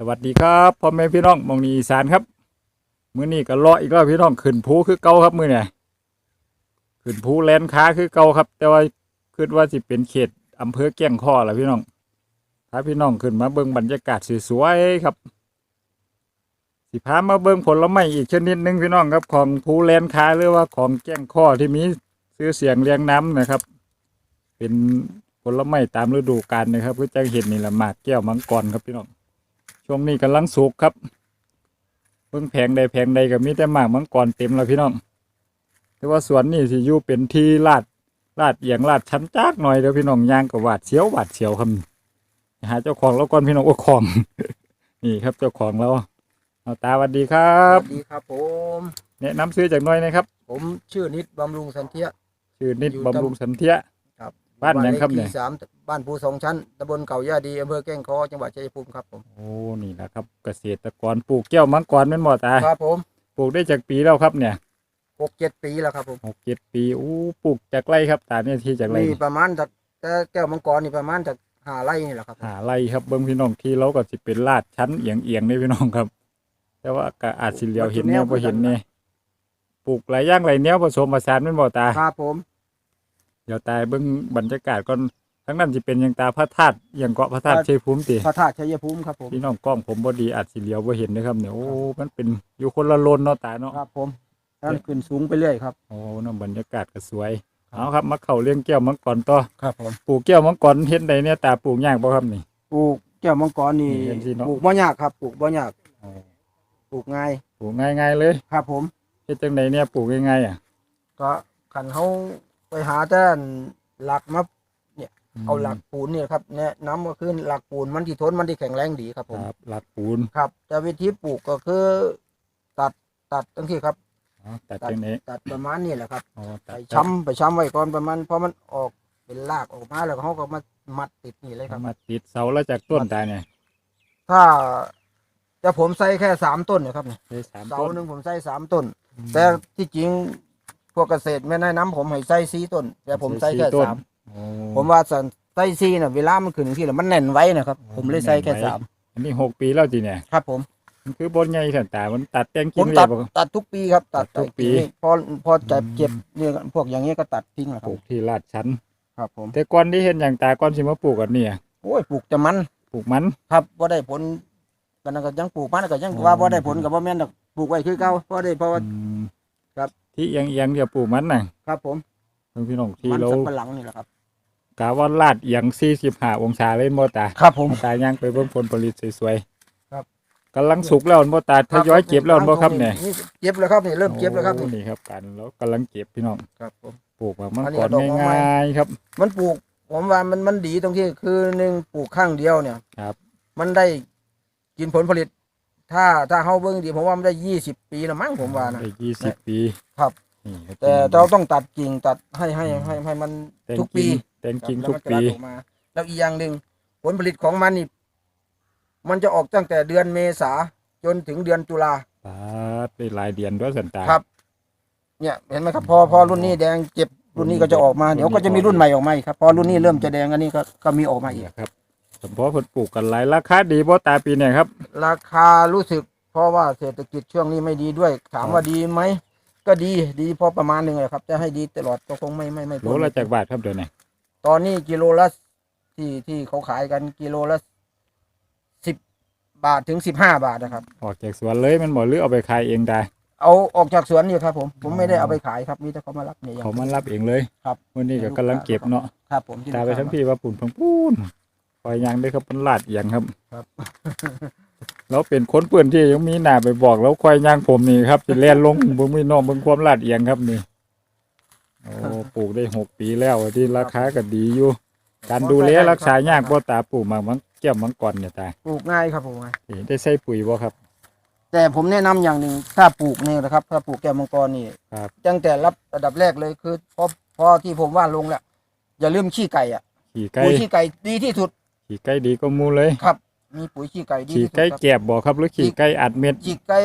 สวัสดีครับพ่อแม่พี่น้องมองนีอีสานครับมื้อนี้ก็เลาะอีกแล้วพี่น้องขึ้นภูคือเก่าครับมื้อเนี่ยขึ้นภูแลนค้าคือเก่าครับ แต่ว่าคิดว่าสิเป็นเขตอำเภอแก้งข้อละพี่น้อง ถ้าพี่น้องขึ้นมาเบิ่งบรรยากาศสวยๆครับ สิพามาเบิ่งผลไม้อีกชนิดหนึงพี่น้องครับของภูแลนค้าหรือว่าของแก้งข้อที่มีชื่อเสียงเรียงน้ำนะครับ เป็นผลไม้ตามฤดูกาลนะครับก็จะเห็นนี่แหละหมากแก้วมังกรครับพี่น้อง ช่วงนี้กำลังสุกครับเพิ่งแพงใดแพงใดก็มีแต่หมากมังกรเต็มแล้วพี่น้อง แต่ว่าสวนนี่สิอยู่เป็นที่ลาดลาดเอียงลาดชั้นจากหน่อยเดี๋ยวพี่น้องย่างกับหวาดเสียวหวาดเสียวครับหาเจ้าของแล้วก่อนพี่น้องโอ้ของ นี่ครับเจ้าของเราเอาตาสวัสดีครัสบวัสดีครับผมแนะนำซื้อจากหน่อยนะครับ ผมชื่อนิดบำรุงสันเทีย ชื่อนิดอยู่บำรุงสันเทียครั บบ้านหยังครับเนี่ยลขที่สามบ้านภูสองชั้นตำบลเก่ายาดีอำเภอแก้งเคอจังหวัดชัยภูมิครับผมโอ้นี่แหละครับ เกษตรกรปลูกแก้วมังกรเป็นหมอตาครับผมปลูกได้จากปีแล้วครับเนี่ยหกเจ็ดปีแล้วครับผมหกเจ็ดปีอู้ปลูกจากไรครับตาเนี่ยที่จากไรมีประมาณจากแต่แก้วมังกรนี่ประมาณจากหาไร่นี่แหละครับผมหาไรครับเบิ้งพี่น้องที่เราก็สิเป็นลาดชั้นเอียงเอียงๆนี่พี่น้องครับ แต่ว่าก็อาจสิเหลียวเห็นแนวพอเห็นเนี่ยปลูกหลายอย่างหลายแนวผสมผสานเป็นบ่ตา ครับผม เดี๋ยวตาเบิ้งบรรยากาศก่อนทั้งนั้นสิเป็นหยังตาพระธาตุอหยังเกาะพระธาตุชัยภูมิติพระธาตุชัยภูมิครับผมพี่น้องกล้องผมบ่ดีอาจสิเหลียวบ่เห็นนะครับเนี่ยโอ้มันเป็นอยู่คนละโลนเนาะตาเนาะครับ ผมท่านขึ้นสูงไปเรื่อยครับโอ้น้ำบรรยากาศก็สวยเอาครับมาเข้าเรื่องแก้วมังกรต่อครับผมปลูกแก้วมังกรเฮ็ดใดเนี่ยตาปลูกยากบ่ครับนี่ปลูกแก้วมังกรนี่นี่เห็นสิเนาะปลูกบ่ยากครับปลูกบ่ยากปลูกง่ายปลูกง่ายๆเลย ครับ ผมเฮ็ดจังไดเนี่ยปลูกง่ายๆอะก็ขันเขา ไปหาแต่หลักมาเอาหลักปูนเนี่ยครับแนะนำก็คือหลักปูนมันที่ทนมันที่แข็งแรงดีครับผมครับหลักปูนครับ แต่วิธีปลูกก็คือ ตัดตัดตั้งที่ครับ อ๋อตัดจังไดตัดประมาณนี้แหละครับอ๋อไปตัดช้ำไปช้ำไว้ก่อนประมาณพอมันออกเป็นรากออกมาแล้วเขาก็มามัดติดนี่เลยครับ มาติดเสาแล้วจากต้นตาเนี่ยถ้าจะผมใส่แค่สามต้นนะครับเนี่ยได้สามเสาต้นหนึ่งผมใส่สามต้น แต่ที่จริง พวกเกษตรไม่แนะนำผมให้ใส่สี่ต้น แต่ผมใส่แค่ต้นสามโอ้ผมว่าสันใส่สี่น่ะเวลามันขึ้นที่แล้วมันแน่นไว้นะครับ ผมเลยใส่แค่สามอันนี้หกปีแล้วจีเนี่ยครับ ผมมันคือบนใหญ่สันตามันตัดแต่งผกิ่มงเลตัยดบ่ตัดทุกปีครับ ตัดตัดทุกปีนี่พอพอจะอืมเก็บเนี่ยพวกอย่างเงี้ยก็ตัดทิ้งแหละคปรัลูบกที่ลาดชั้นครับ ผม แต่ก่อนที่เห็นอย่างตาก่อนสิมาปลูกอันนี้อะโอ้ยปลูกจะมันปลูกมัน ครับว่าได้ผลกันนั้นก็ยังปลูกมันก็ยังอ๋อว่าว่าได้ผลกับว่าแม่นดอกปลูกไว้คือเก่าเพราะได้เพราะว่าอืม ครับ ที่เอียงเอียงๆเดี๋ยวปลูกมันน่ะครับผมเพิ่นพี่น้องที่มันเราสับปะหลังนี่แหละครับกาว่าลาดเอียง45องศาเลยบ่ตาครับผม ตาย่างไปเบิ่งผลผลิตสวยๆครับ กำลังสุกแล้วบ่ตาทยอยเก็บแล้วบ่ครับเนี่ยเก็บแล้วครับนี่เริ่มเก็บแล้วครับโอ้นี่นี่ครับกันแล้วกำลังเก็บพี่น้องครับผม ปลูกแบบมันอันนี้ก่อนดอกไม้ ง่ายๆครับ มันปลูกผมว่ามันมันดีตรงที่คือหนึ่งปลูกข้างเดียวเนี่ยครับ มันได้กินผลผลิต ถ้าถ้าเฮาเบิ่งดีผมว่ามันได้ยี่สิบปีละมั้งผมว่านะ ได้ยี่สิบปีครับ นี่ครับแต่เราต้องตัดกิ่งตัดให้ให้ให้ให้มันแต่งทุกปีกิ่งแต่งกิ่งครับทุกแล้วมันจะปีรัดออกมา แล้วอีกอย่างหนึ่งผลผลิตของมันนี่มันจะออกตั้งแต่เดือนเมษาจนถึงเดือนตุลาปาดได้หลายเดือนด้วยสันตา ครับ เนี่ย เห็นไหมครับพอพอรุ่นนี้แดงเจ็บรุ่นนี้ก็จะออกมา เดี๋ยวก็จะมีรุ่นใหม่ออกมาอีกครับ พอรุ่นนี้เริ่มจะแดงอันนี้ก็ก็มีออกมาอีกครับ สมพอเพิ่นปลูกกันหลายราคาดีบ่ตาปีเนี่ยครับราคารู้สึก เพราะว่าเศรษฐกิจช่วงนี้ไม่ดีด้วย ถามว่าดีไหม ก็ดีดีพอประมาณหนึ่งเลยครับ จะให้ดีตลอดก็คงไม่ไม่ไม่โลละจากบาทครับเดี๋ยวนี้ตอนนี้กิโลละที่ที่เขาขายกันกิโลละสิบบาทถึงสิบห้าบาทนะครับ ออกจากสวนเลยมันบ่หรือเอาไปขายเองได้ เอาออกจากสวนอยู่ครับ ผมผมไม่ได้เอาไปขายครับมีแต่เขามารับเนี่ยอย่างเขามารับเองเลยครับวันนี้ก็กำลังเก็บเนาะครับผมที่ตาไปลูกค้ทั้งพี่ว่าปุ่นพังปูนปล่ อยยางได้ครับเป็นลาดเอียงครับ ครับเราเป็นคนเปื่อนที่ยังมีหน้าไปบอกแล้วควายยางผมนี่ครับจะแล่นลงเบิ่งมีน้องเบิ่งความลาดเอียงครับนี่โอ้ปลูกได้หกปีแล้วที่ราคาก็ดีอยู่ การดูแลรักษายากบ่ตาปลูกหมากมังแก้วมังกรเนี่ยตาปลูกง่ายครับผมนี่ได้ใส่ปุ๋ยบ่ครับ แต่ผมแนะนำอย่างหนึ่งถ้าปลูกเนี่ยนะครับ ถ้าปลูกแก้วมังกรนี่ครับตั้งแต่รับระดับแรกเลยคือพอพอที่ผมว่าลงแล้วอย่าลืมขี้ไก่อะขี่ไก่ปุ๋ยขี้ไก่ดีที่สุด ขี่ไก่ดีก็มูเลยครับ มีปุ๋ยขี้ไก่ดีขี่ที่สุดไก่ครับแกบบ่ครับหรือขี่ไก่อัดเม็ดขี้ไก่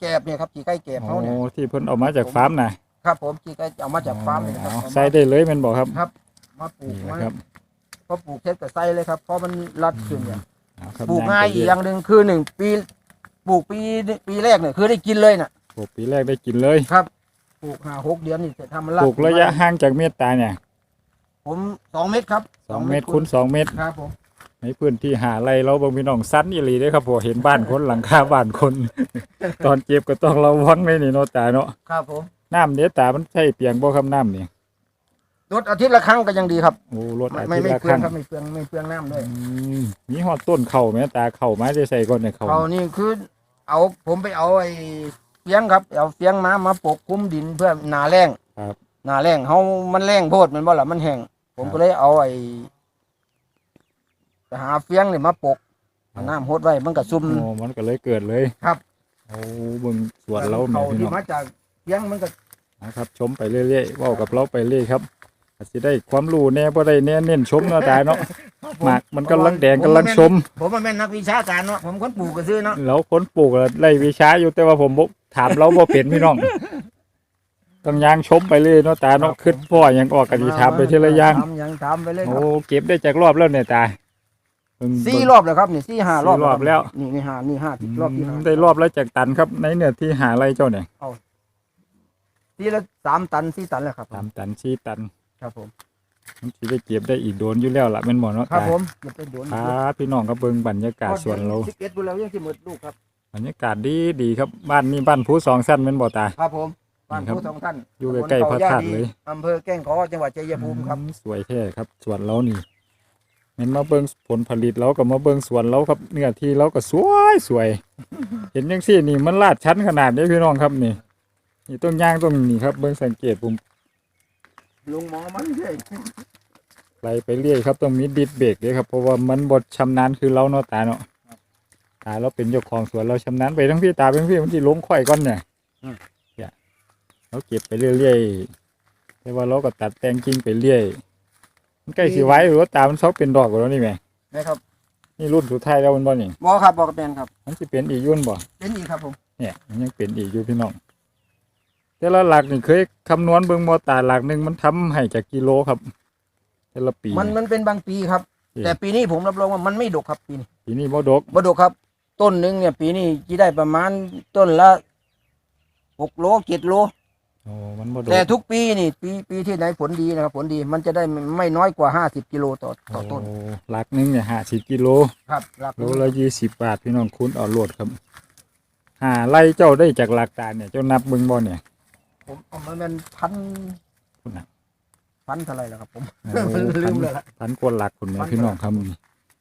แกบเนี่ยครับขี้ไก่แกบโอ้เขาเนี่ยที่เพิ่นเอามาจากฟาร์มน่ะครับผมขี้ไก่เอามาจากฟาร์มเลยนะครับอ๋อเอามาใส่ได้เลยแม่นบ่ครับมาปลูนี่กนะไว้ครับพอปลูกเสร็จก็ใส่เลยครับเพราะมันรัดขึ้นเนี่ยเอาครับปลูกง่ายไปอีเรื่กอย่างหนึ่งคือหนึ่งปีปลูกปีปีแรกเนี่ยคือได้กินเลยน่ะปลูกปีแรกได้กินเลยครับปลูกห้าหกเดือนนี่จะทำมันปลูกระยะห่างจากเมตตาเนี่ย ผมสองเมตรครับสองเมตรคูณสองเมตรครับผม ในพื้นที่หาไรเราบางพี่น้องสั้นอีหลีเด้อครับผมเห็นบ้านคนหลังคาบ้านคน ตอนเก็บก็ต้องระวังเลยนี่เนาะตาเนาะครับผมน้ำเนี้ยตามันใช่เปียงบ่คำน้ำนี่รดอาทิตย์ละครั้งก็ยังดีครับ โอ้รถไม่อาไม่ทิตย์ไม่ละเปลืคองรั้งครับไม่เปลืองไม่เปลืองน้ำด้วยอืมมีหอดต้นเข่าไหมตาเข่าไม้ได้ใส่ก่อนเนี่ยเข่าเขานี่คือเอาผมไปเอาไอ้เฟียงครับเอาเฟียงมามาปกคลุมดินเพื่อหนาแรงครับ หนาแรงเฮามันแรงโพดแมันบ่ล่ะมันแห้งผมครับก็เลยเอาไอ้ไป หาเฟียงนี่มาปกเอาน้ำโฮดไว้มันก็ซุ่ม โอ้มันก็เลยเกิดเลยครับ โอ้เบิ่งสวนเราแม่เขาพี่ที่น้องมาจากเฟียงมันก็นะครับ ชมไปเรื่อยๆเว่ากับเราไปเรื่อยครับอาจสิได้ความรู้แน่บ่ได้แน่เน้นชมเนาะตาเนาะหมากมันกำลังแดงกำลังชม ผมมันแม่นนักวิชาการเนาะผมคนปลูกก็ซื้อเนาะแล้วคนปลูกอะไล่วิชาอยู่แต่ว่าผมบ่ถามเราบ่เป็นพี่น้อง ต้องยางชมไปเลยเนาะตาเนาะขึ้นพ่อยังออกกันดีถามไปทีละอย่างถามยังถามไปเลยคโอ้รับเก็บได้จากรอบแล้วเนี่ยตาเบิ่ง สี่เบิ่งรอบแล้วครับนี่สี่ห้ารอบสี่รอบแล้ว นี่นี่ห้านี่ห้าที่รอบที่ห้าได้รอบแล้วจากตันครับ ในเนื้อที่หาไรเจ้าเนี่ยที่ละสามตันสี่ตันแล้วครับ สามตันสี่ตันครับผมมันสิได้เก็บได้อีกโดนอยู่แล้วล่ะแม่นบ่เนาะครับตาผมจะเป็นโดนครับพี่น้องครับเบิ่งบรรยากาศสวนเราสิบเอ็ดบุแล้วยังสิหมดลูกครับบรรยากาศดีดีครับบ้านนี้บ้านผู้สองสั้นแม่นบ่ตาครับผมบ้านครับผู้สองท่านอยู่ใกล้ๆพระธาตุเลยอำเภอแก้งขอจังหวัดชัยภูมิครับอืมสวยแท้ครับสวนเรานี่ เห็นมาเบิ่งผลผลิตเราก็มาเบิ่งสวนเราครับเนื้อที่เราก็สวยสวย เห็นจังซี่นี่มันลาดชั้นขนาดนี้พี่น้องครับนี่นี่ต้นย่างต้นนี้ครับ เบิ่งสังเกตผมลุงหมอมันใช่ไล่ไปเรื่อยครับต้องมีดิดเบรกด้วยครับเพราะว่ามันบดชำนาญคือเราเนาะตาเนาะตาเราเป็นเจ้าของสวนเราชำนาญไปทั้งพี่ตาเป็นพี่มันที่ล้มข่อยก่อนเนี่ยเนี่ยเราเก็บไปเรื่อยๆแต่ว่าเราก็ตัดแต่งกิ่งไปเรื่อย มันใกล้สิไว้หรือว่าตามันชอบเป็นดอกกว่าแล้วนี่แหม่นะครับนี่รุ่นสุดท้ายแล้วมันบ่นี่บอครับบอกกับแมนครับ มันจะเป็นอีกยุ่นบ่เป็นอีกครับผมเนี่ยมันยังเป็นอีกอยู่พี่น้องแต่ละหลักนี่เคยคำนวณเบิ่งบ่ตาหลักหนึ่งมันทำให้จากกิโลครับ แต่ละปี มันมันเป็นบางปีครับเอ๊ะแต่ปีนี้ผมรับรองว่ามันไม่ดกครับปีนี้ปีนี้บ่ดกบ่ดกครับ ต้นหนึ่งเนี่ย ปีนี้จะได้ประมาณต้นละหกโลเจ็ดโล โอ้มันบ่ดกแต่ทุกปีนี่ ปีปีที่ไหนผลดีนะครับ ผลดีมันจะได้ไม่น้อยกว่าห้าสิบกิโลต่อต่อต้น โหลักหนึงเนี่ยห้าสิบกิโลครับหลักโลละยี่สิบบาทพี่น้องคุณเอาโลดครับหาไล่เจ้าได้จากหลักตาเนี่ยเจ้านับเบิ่งบ่เนี่ย ผมเอามันเป็นพันคุณน่ะ พันเท่าไหรแล้วครับผม โอ้ลืมเลยละ พันกว่าหลักคุณแม่พันกว่า พี่น้องครับ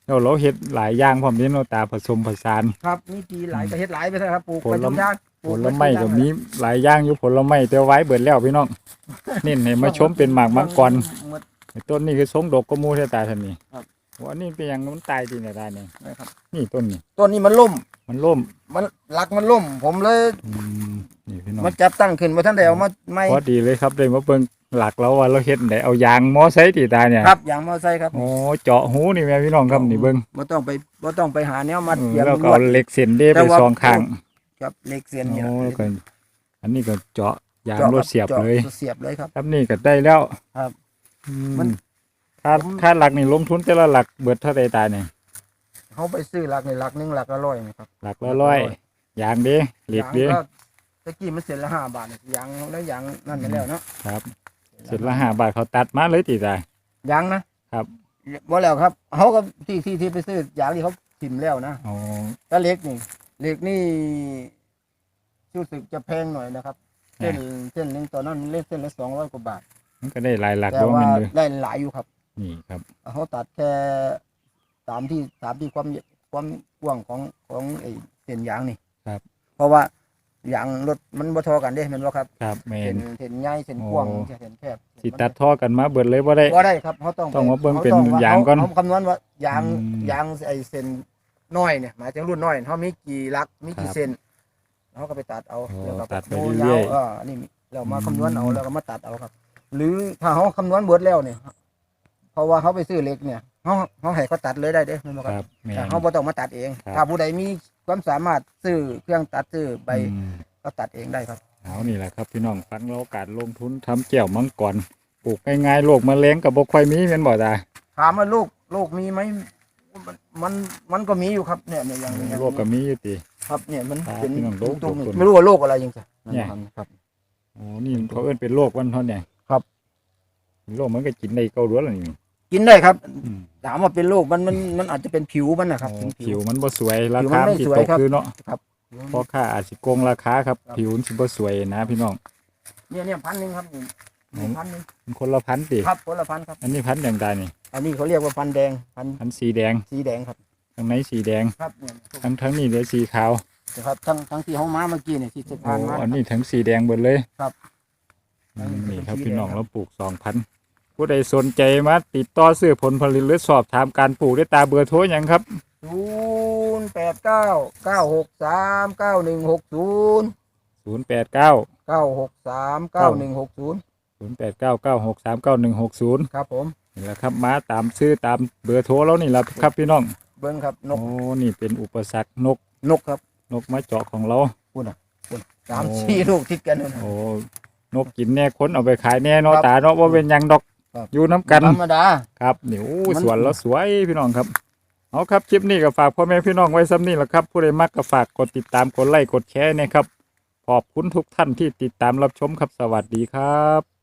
แล้วเราเฮ็ดหลายอย่างพร้อมนี้เนาะตาผสมผสาน ครับมีปีหลายประเทศหลายไปเลยครับปลูกผลไปทุกอย่างป ผลูกลไปไม้ทุก็อย่างมีหลายอย่างอยู่ผลไม้แต่ไว้เบิดแล้วพี่น้องเน้นให้มาชมเป็นหมากมังกรหมดต้นนี้คือทรงดกก็มูเทตาท่านนี่ครับว่านี่เป็นหยังมันตายดีเนี่ยตาเนี่ยนะครับนี่ต้นนี้ต้นนี้มันล่ม มันล่ม มันหลักมันล่ม ผมเลยอืมนี่พี่น้องมันจับตั้งขึ้นมาท่านใดเอามาไม่พอดีเลยครับได้มาเบิ่งหลักเราว่าเราเฮ็ดได้เอายางมอไซค์ตีตาเนี่ยครับอย่างมอไซค์ครับโอ้เจาะหูนี่แม่พี่น้องครับนี่เบิ่งบ่ต้องไปบ่ต้องไปหาแนวมัดเออเสียบแล้วก็ลวเอาดเหล็กเส้นเด้แต่ไปว่าสองข้าง กับเหล็กเสียนโอ้นี่แล้วก็อันนี้ก็เจาะยางจาะรถเสียบจาะเลยเสียบเลยครับ ครับนี่ก็ได้แล้วครับอืมันค่าค่าหลักนี่ลงทุนแต่ละหลักเบิดเท่าใดตาเนี่ยเขาไปซื้อหลักนี่หลักหนึงหลักละร้อยนะครับ หลักละร้อยยางเด้เหล็กเด้ยางก็ตะกี้มันเสร็จละห้าบาทเนี่ยยางแล้วยางนั่นไปแล้วเนาะครับเสร็จละห้าบาทเขาตัดมาเลยตีตายางนะครับ บ่แล้วครับเขาก็ที่ที่ที่ไปซื้อยางที่เขาถิ่มแล้วนะ อ๋อถ้าเหล็กนี่เหล็กนี่ รู้สึกจะแพงหน่อยนะครับเส้นเส้นหนึ่งตอนนั้นเล่นเส้นละสองร้อยกว่าบาท มันก็ได้หลายหลักแต่ด้วยว่ามันเลยได้หลายอยู่ครับ นี่ครับ เขาตัดแค่สามที่สามที่ความความกว้างของของไอ้เส้นยางนี่ครับ เพราะว่ายางรถมันบ่เทอกันเด้แม่นบ่ครับครับแมเส้นน เส้นใหญ่เส้นกว้างโอ้ เส้นแคบสิตัดท่อกันมาเบิดเลยว่าได้ บ่ได้ครับเขาต้องต้องมาเบิ่งขเป็นต้ว่ยางก่อนเขเขาคำนวณว่ายางอืมยางไอ้เส้นน้อยเนี่ยหมายถึงรุ่นน้อยเขามีกี่ลักมีกี่ครับ เส้น เขาก็ไปตัดเอาโอ้แล้วก็ตัดไปโเรื่อยๆาวเออนี่เรามาคำนวณเอาอืมแล้วก็มาตัดเอาครับ หรือถ้าเขาคำนวณเบิดแล้วเนี่ยเพราะว่าเขาไปซื้อเหล็กเนี่ยเขาเขาให้เขาตัดเลยได้เด้แม่นบ่คครับ รับแมแต่นเขาบ่ต้องมาตัดเอง ครับ ถ้าผู้ใดมีความสามารถซื้อเครื่องตัดซื้อใบอืม ก็ตัดเองได้ครับ เอานี่แหละครับพี่น้องฟังเราการลงทุนทำแก้วมังกรปลูกง่ายๆโรคแมลงกับบ่ค่อยมีแม่นบ่ตาถามว่าลูกลูกมีไหมมันมันมันก็มีอยู่ครับเนี่ยเนี่ยอย่างอย่างโรคก็มีอยู่ติ ครับเนี่ยมันครับเป็นพี่น้องโรคตรงโรคๆไม่รู้ว่าโรคอะไรยังไงเนี่ย ครับโอ้นี่เขาเอิ้นเป็นโรควันเท่าเนี่ยครับโรคมันก็กินได้เกาหลีแล้วนี่กินได้ครับ อืมถามว่าเป็นโรคมันมันมันอาจจะเป็นผิวมันนะครับโอ้เป็นผิวมันบ่สวยราผิวมัคานไม่ที่สวยตกครับ คือเนาะครับพ่อค้าอาจสิโกงราคาครับครับ ผิวมันสิบ่สวยนะพี่น้อง เนี่ยเนี่ยพันหนึ่งครับนี่ผม พันหนึ่งมันคนละพันติครับคนละพันครับ อันนี้พันอย่างใดนี่ อันนี้เขาเรียกว่าพันแดงพันพันสีแดง สีแดงครับ ข้างในสีแดงครับเนี่ยทั้งทั้งนี้เหลือสีขาวครับทั้งทั้งที่ห้องม้าเมื่อกี้เนี่ยที่สะโอ้พานมา อันนี้ทั้งสีแดงหมดเลยครับอืมนี่ครับเป็นสีพี่น้องแดงครับเราปลูกสองพันผู้ใดสนใจมาติดต่อซื้อผลผลิตหรือสอบถามการปลูกได้ตามเบอร์โทรอย่างครับ ศูนย์แปดเก้าเก้าหกสามเก้าหนึ่งหกศูนย์0 8 9 เก้าหกสามเก้าหนึ่งหกศูนย์0 8 9 9 6 3 9 1 6 0 ครับผม นี่แหละครับมาตามซื้อตามเบอร์โทรแล้วนี่แหละครับพี่น้องเบิ้งครับนโอ้กนี่เป็นอุปสรรคนกนกครับนกมาเจาะของเราสามโอ้สี่ลูกติดกันเลยนะโอ้นกกินแน่คนเอาไปขายแน่เนาะครับตาเนาะว่าเป็นหยังดอกครับ อยู่น้ำกัน ธรรมดา ครับนี่โอ้มัน สวนแล้วสวยพี่น้องครับเอาครับคลิปนี้ก็ฝากพ่อแม่พี่น้องไว้ซ้ำนี่แหละครับ ผู้ใดมักก็ฝากกดติดตามกดไลค์กดแชร์นะครับขอบคุณทุกท่านที่ติดตามรับชมครับสวัสดีครับ